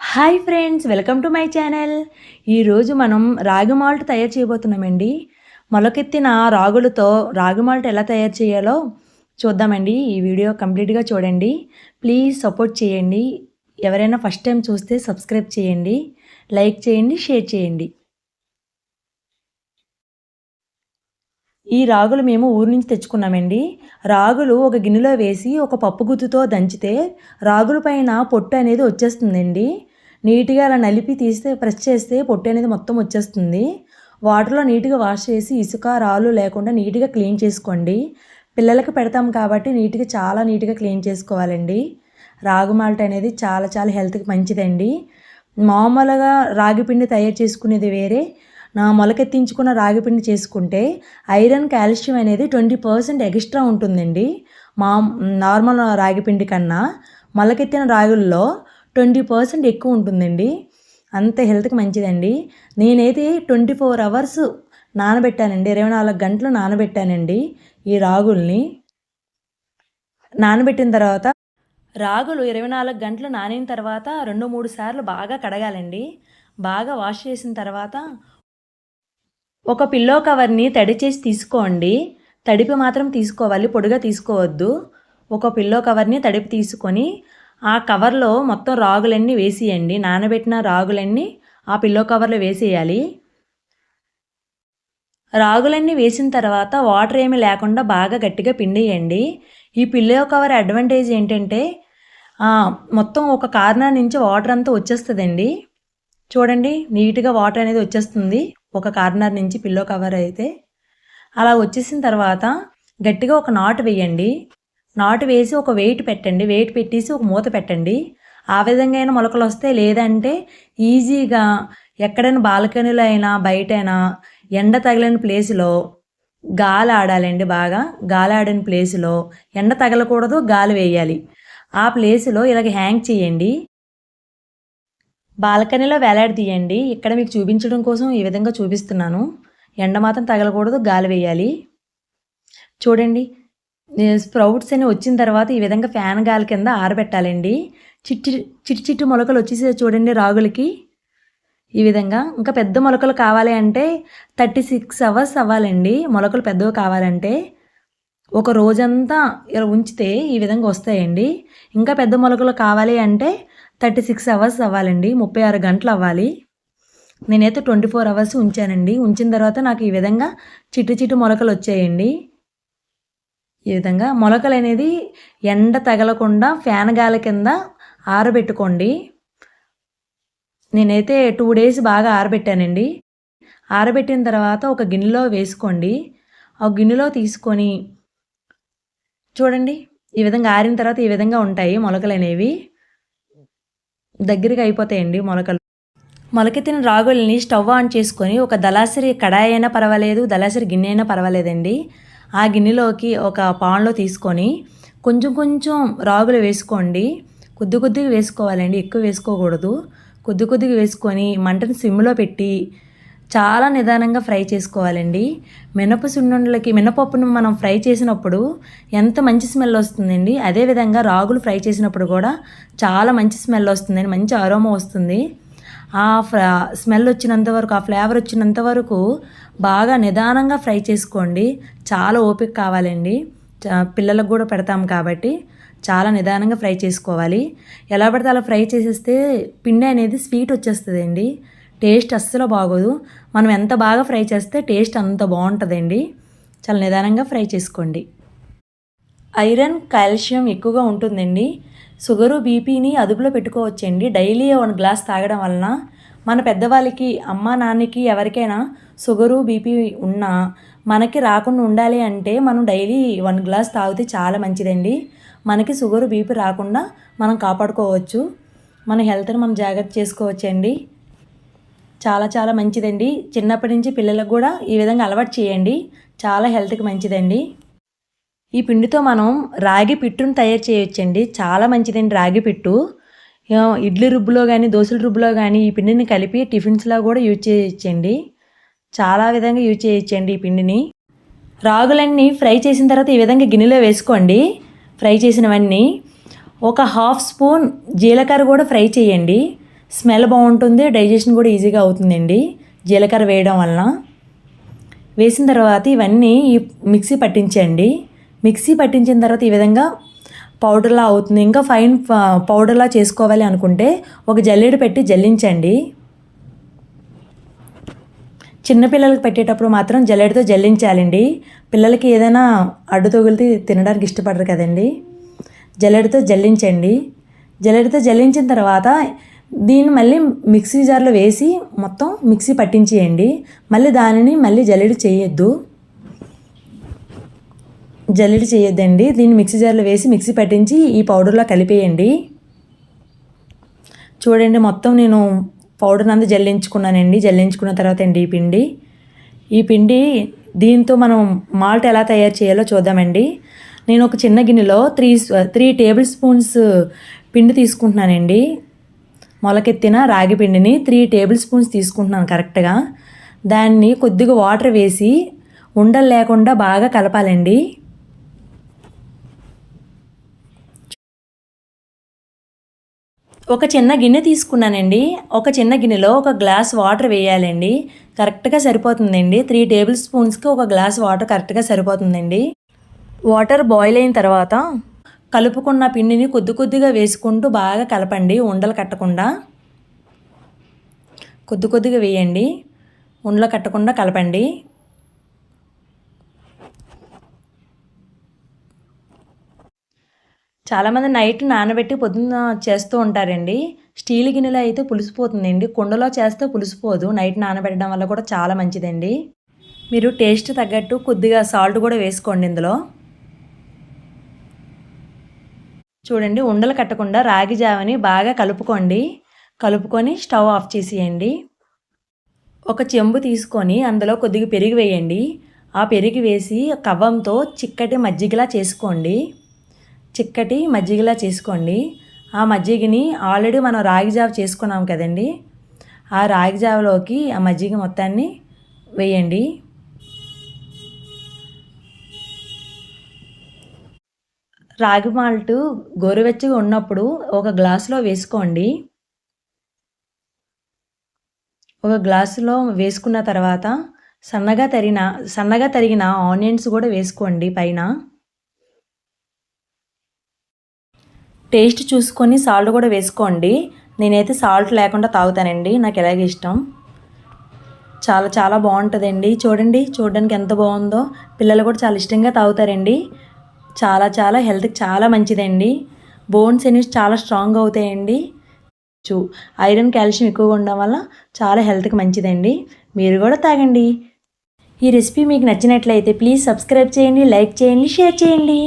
Hi friends welcome to my channel. ఈరోజు మనం రాగి మాల్ట్ తయారు చేయబోతున్నామండి. మొలకెత్తిన రాగులతో రాగి మాల్ట్ ఎలా తయారు చేయాలో చూద్దామండి. ఈ వీడియో కంప్లీట్గా చూడండి. ప్లీజ్ సపోర్ట్ చేయండి. ఎవరైనా ఫస్ట్ టైం చూస్తే సబ్స్క్రైబ్ చేయండి. లైక్ చేయండి షేర్ చేయండి. ఈ రాగులు మేము ఊరు నుంచి తెచ్చుకున్నామండి. రాగులు ఒక గిన్నెలో వేసి ఒక పప్పు గుత్తుతో దంచితే రాగుల పైన పొట్టు అనేది వచ్చేస్తుందండి. నీట్గా అలా నలిపి తీస్తే ప్రెస్ చేస్తే పొట్టు అనేది మొత్తం వచ్చేస్తుంది. వాటర్లో నీట్గా వాష్ చేసి ఇసుక రాళ్ళు లేకుండా నీట్గా క్లీన్ చేసుకోండి. పిల్లలకి పెడతాం కాబట్టి నీట్గా చాలా నీట్గా క్లీన్ చేసుకోవాలండి. రాగు మాల్ట్ అనేది చాలా చాలా హెల్త్కి మంచిదండి. మామూలుగా రాగి పిండి తయారు చేసుకునేది వేరే నా మొలకెత్తించుకున్న రాగిపిండి చేసుకుంటే ఐరన్ కాల్షియం అనేది ట్వంటీ పర్సెంట్ ఎక్స్ట్రా ఉంటుందండి. మా నార్మల్ రాగిపిండి కన్నా మొలకెత్తిన రాగుల్లో ట్వంటీ పర్సెంట్ ఎక్కువ ఉంటుందండి. అంత హెల్త్కి మంచిదండి. నేనైతే ట్వంటీ ఫోర్ అవర్స్ నానబెట్టానండి. ఇరవై నాలుగు గంటలు నానబెట్టానండి ఈ రాగుల్ని. నానబెట్టిన తర్వాత రాగులు ఇరవై నాలుగు గంటలు నానిన తర్వాత రెండు మూడు సార్లు బాగా కడగాలండి. బాగా వాష్ చేసిన తర్వాత ఒక పిల్లో కవర్ని తడి చేసి తీసుకోండి. తడిపి మాత్రం తీసుకోవాలి పొడిగా తీసుకోవద్దు. ఒక పిల్లో కవర్ని తడిపి తీసుకొని ఆ కవర్లో మొత్తం రాగులన్నీ వేసేయండి. నానబెట్టిన రాగులన్నీ ఆ పిల్లో కవర్లో వేసేయాలి. రాగులన్నీ వేసిన తర్వాత వాటర్ ఏమీ లేకుండా బాగా గట్టిగా పిండేయండి. ఈ పిల్లో కవర్ అడ్వాంటేజ్ ఏంటంటే మొత్తం ఒక కార్నర్ నుంచి వాటర్ అంతా వచ్చేస్తుందండి. చూడండి నీట్గా వాటర్ అనేది వచ్చేస్తుంది. ఒక కార్నర్ నుంచి పిల్లో కవర్ అయితే అలా వచ్చేసిన తర్వాత గట్టిగా ఒక నాటు వేయండి. నాటు వేసి ఒక వెయిట్ పెట్టండి. వెయిట్ పెట్టేసి ఒక మూత పెట్టండి. ఆ విధంగా అయినా మొలకలు వస్తాయి. లేదంటే ఈజీగా ఎక్కడైనా బాల్కనీలో అయినా బయటైనా ఎండ తగిలిన ప్లేస్లో గాలి ఆడాలండి బాగా. గాలి ఆడిన ప్లేస్లో ఎండ తగలకూడదు గాలి వేయాలి. ఆ ప్లేస్లో ఇలాగ హ్యాంగ్ చేయండి. బాల్కనీలో వేలాడదీయండి. ఇక్కడ మీకు చూపించడం కోసం ఈ విధంగా చూపిస్తున్నాను. ఎండ మాత్రం తగలకూడదు గాలి వేయాలి. చూడండి స్ప్రౌట్స్ అని వచ్చిన తర్వాత ఈ విధంగా ఫ్యాన్ గాలి కింద ఆరబెట్టాలండి. చిట్టి చిట్టి చిట్టి మొలకలు వచ్చేసే చూడండి రాగులకి. ఈ విధంగా ఇంకా పెద్ద మొలకలు కావాలి అంటే థర్టీ సిక్స్ అవర్స్ అవ్వాలండి. మొలకలు పెద్దవి కావాలంటే ఒక రోజంతా ఇలా ఉంచితే ఈ విధంగా వస్తాయండి. ఇంకా పెద్ద మొలకలు కావాలి అంటే థర్టీ సిక్స్ అవర్స్ అవ్వాలండి ముప్పై ఆరు గంటలు అవ్వాలి. నేనైతే ట్వంటీ ఫోర్ అవర్స్ ఉంచానండి. ఉంచిన తర్వాత నాకు ఈ విధంగా చిట్టు చిట్టు మొలకలు వచ్చాయండి. ఈ విధంగా మొలకలు అనేది ఎండ తగలకుండా ఫ్యాన్ గాలి కింద ఆరబెట్టుకోండి. నేనైతే టూ డేస్ బాగా ఆరబెట్టానండి. ఆరబెట్టిన తర్వాత ఒక గిన్నెలో వేసుకోండి. ఆ గిన్నెలో తీసుకొని చూడండి ఈ విధంగా ఆరిన తర్వాత ఈ విధంగా ఉంటాయి మొలకలు అనేవి. దగ్గరికి అయిపోతాయండి మొలకలు. మొలకెత్తిన రాగుల్ని స్టవ్ ఆన్ చేసుకొని ఒక దళాసిరి కడాయి అయినా పర్వాలేదు దళాసిరి గిన్నె అయినా పర్వాలేదండి. ఆ గిన్నెలోకి ఒక పాన్లో తీసుకొని కొంచెం కొంచెం రాగులు వేసుకోండి. కొద్ది కొద్దిగా వేసుకోవాలండి ఎక్కువ వేసుకోకూడదు. కొద్ది కొద్దిగా వేసుకొని మంటను సిమ్లో పెట్టి చాలా నిదానంగా ఫ్రై చేసుకోవాలండి. మినప సున్నుండలకి మినపప్పును మనం ఫ్రై చేసినప్పుడు ఎంత మంచి స్మెల్ వస్తుందండి. అదేవిధంగా రాగులు ఫ్రై చేసినప్పుడు కూడా చాలా మంచి స్మెల్ వస్తుందండి. మంచి అరోమా వస్తుంది. ఆ స్మెల్ వచ్చినంత వరకు ఆ ఫ్లేవర్ వచ్చినంత వరకు బాగా నిదానంగా ఫ్రై చేసుకోండి. చాలా ఓపిక కావాలండి. పిల్లలకు కూడా పెడతాం కాబట్టి చాలా నిదానంగా ఫ్రై చేసుకోవాలి. ఎలా పడితే అలా ఫ్రై చేసేస్తే పిండి అనేది స్వీట్ వచ్చేస్తుందండి. టేస్ట్ అస్సలు బాగోదు. మనం ఎంత బాగా ఫ్రై చేస్తే టేస్ట్ అంత బాగుంటుందండి. చాలా నిదానంగా ఫ్రై చేసుకోండి. ఐరన్ కాల్షియం ఎక్కువగా ఉంటుందండి. షుగరు బీపీని అదుపులో పెట్టుకోవచ్చండి. డైలీ వన్ గ్లాస్ తాగడం వలన మన పెద్దవాళ్ళకి అమ్మ నాన్నకి ఎవరికైనా షుగరు బీపీ ఉన్నా మనకి రాకుండా ఉండాలి అంటే మనం డైలీ వన్ గ్లాస్ తాగితే చాలా మంచిదండి. మనకి షుగరు బీపీ రాకుండా మనం కాపాడుకోవచ్చు. మన హెల్త్ని మనం జాగ్రత్త చేసుకోవచ్చండి. చాలా చాలా మంచిదండి. చిన్నప్పటి నుంచి పిల్లలకు కూడా ఈ విధంగా అలవాటు చేయండి. చాలా హెల్త్కి మంచిదండి. ఈ పిండితో మనం రాగి పిట్టును తయారు చేయొచ్చండి. చాలా మంచిదండి రాగి పిట్టు. ఇడ్లీ రుబ్బులో కానీ దోశల రుబ్బులో కానీ ఈ పిండిని కలిపి టిఫిన్స్లో కూడా యూజ్ చేయొచ్చండి. చాలా విధంగా యూజ్ చేయొచ్చండి ఈ పిండిని. రాగులన్నీ ఫ్రై చేసిన తర్వాత ఈ విధంగా గిన్నెలో వేసుకోండి. ఫ్రై చేసినవన్నీ ఒక హాఫ్ స్పూన్ జీలకర్ర కూడా ఫ్రై చేయండి. స్మెల్ బాగుంటుంది డైజెషన్ కూడా ఈజీగా అవుతుందండి. జీలకర్ర వేయడం వలన. వేసిన తర్వాత ఇవన్నీ ఈ మిక్సీ పట్టించండి. మిక్సీ పట్టించిన తర్వాత ఈ విధంగా పౌడర్లా అవుతుంది. ఇంకా ఫైన్ పౌడర్లా చేసుకోవాలి అనుకుంటే ఒక జల్లెడు పెట్టి జల్లించండి. చిన్నపిల్లలకు పెట్టేటప్పుడు మాత్రం జల్లెడతో జల్లించాలండి. పిల్లలకి ఏదైనా అడ్డు తగిలితే తినడానికి ఇష్టపడరు కదండి. జల్లెడతో జల్లించండి. జల్లెడతో జల్లించిన తర్వాత దీన్ని మళ్ళీ మిక్సీ జార్లో వేసి మొత్తం మిక్సీ పట్టించేయండి. మళ్ళీ దానిని మళ్ళీ జల్లెడు చేయొద్దు. జల్లెడు చేయొద్దండి. దీన్ని మిక్సీ జార్లో వేసి మిక్సీ పట్టించి ఈ పౌడర్లో కలిపేయండి. చూడండి మొత్తం నేను పౌడర్ అంతా జల్లించుకున్నానండి. జల్లించుకున్న తర్వాత అండి ఈ పిండి. ఈ పిండి దీంతో మనం మాల్ట్ ఎలా తయారు చేయాలో చూద్దామండి. నేను ఒక చిన్న గిన్నెలో త్రీ త్రీ టేబుల్ స్పూన్స్ పిండి తీసుకుంటున్నానండి. మొలకెత్తిన రాగి పిండిని త్రీ టేబుల్ స్పూన్స్ తీసుకుంటున్నాను కరెక్ట్గా దాన్ని కొద్దిగా వాటర్ వేసి ఉండలు లేకుండా బాగా కలపాలండి. ఒక చిన్న గిన్నె తీసుకున్నానండి. ఒక చిన్న గిన్నెలో ఒక గ్లాస్ వాటర్ వేయాలండి. కరెక్ట్గా సరిపోతుందండి. త్రీ టేబుల్ స్పూన్స్కి ఒక గ్లాస్ వాటర్ కరెక్ట్గా సరిపోతుందండి. వాటర్ బాయిల్ అయిన తర్వాత కలుపుకున్న పిండిని కొద్ది కొద్దిగా వేసుకుంటూ బాగా కలపండి. ఉండలు కట్టకుండా కొద్ది కొద్దిగా వేయండి. ఉండలు కట్టకుండా కలపండి. చాలామంది నైట్ నానబెట్టి పొద్దున్న చేస్తూ ఉంటారండి. స్టీల్ గిన్నెలో అయితే పులిసిపోతుందండి. కుండలో చేస్తే పులిసిపోదు. నైట్ నానబెట్టడం వల్ల కూడా చాలా మంచిదండి. మీరు టేస్ట్ తగ్గట్టు కొద్దిగా సాల్ట్ కూడా వేసుకోండి ఇందులో. చూడండి ఉండలు కట్టకుండా రాగి జావని బాగా కలుపుకోండి. కలుపుకొని స్టవ్ ఆఫ్ చేసేయండి. ఒక చెంబు తీసుకొని అందులో కొద్దిగా పెరుగు వేయండి. ఆ పెరుగు వేసి కవ్వంతో చిక్కటి మజ్జిగలా చేసుకోండి. చిక్కటి మజ్జిగలా చేసుకోండి. ఆ మజ్జిగని ఆల్రెడీ మనం రాగి జావ చేసుకున్నాం కదండి. ఆ రాగి జావలోకి ఆ మజ్జిగ మొత్తాన్ని వేయండి. రాగి మాల్ట్ గోరువెచ్చగా ఉన్నప్పుడు ఒక గ్లాసులో వేసుకోండి. ఒక గ్లాసులో వేసుకున్న తర్వాత సన్నగా తరిగిన సన్నగా తరిగిన ఆనియన్స్ కూడా వేసుకోండి పైన. టేస్ట్ చూసుకొని సాల్ట్ కూడా వేసుకోండి. నేనైతే సాల్ట్ లేకుండా తాగుతానండి నాకు ఎలాగ ఇష్టం. చాలా చాలా బాగుంటుందండి. చూడండి చూడడానికి ఎంత బాగుందో. పిల్లలు కూడా చాలా ఇష్టంగా తాగుతారండి. చాలా చాలా హెల్త్కి చాలా మంచిదండి. బోన్స్ అనేవి చాలా స్ట్రాంగ్ అవుతాయండి. చూ ఐరన్ కాల్షియం ఎక్కువగా ఉండడం వల్ల చాలా హెల్త్కి మంచిదండి. మీరు కూడా తాగండి. ఈ రెసిపీ మీకు నచ్చినట్లయితే ప్లీజ్ సబ్స్క్రైబ్ చేయండి లైక్ చేయండి షేర్ చేయండి.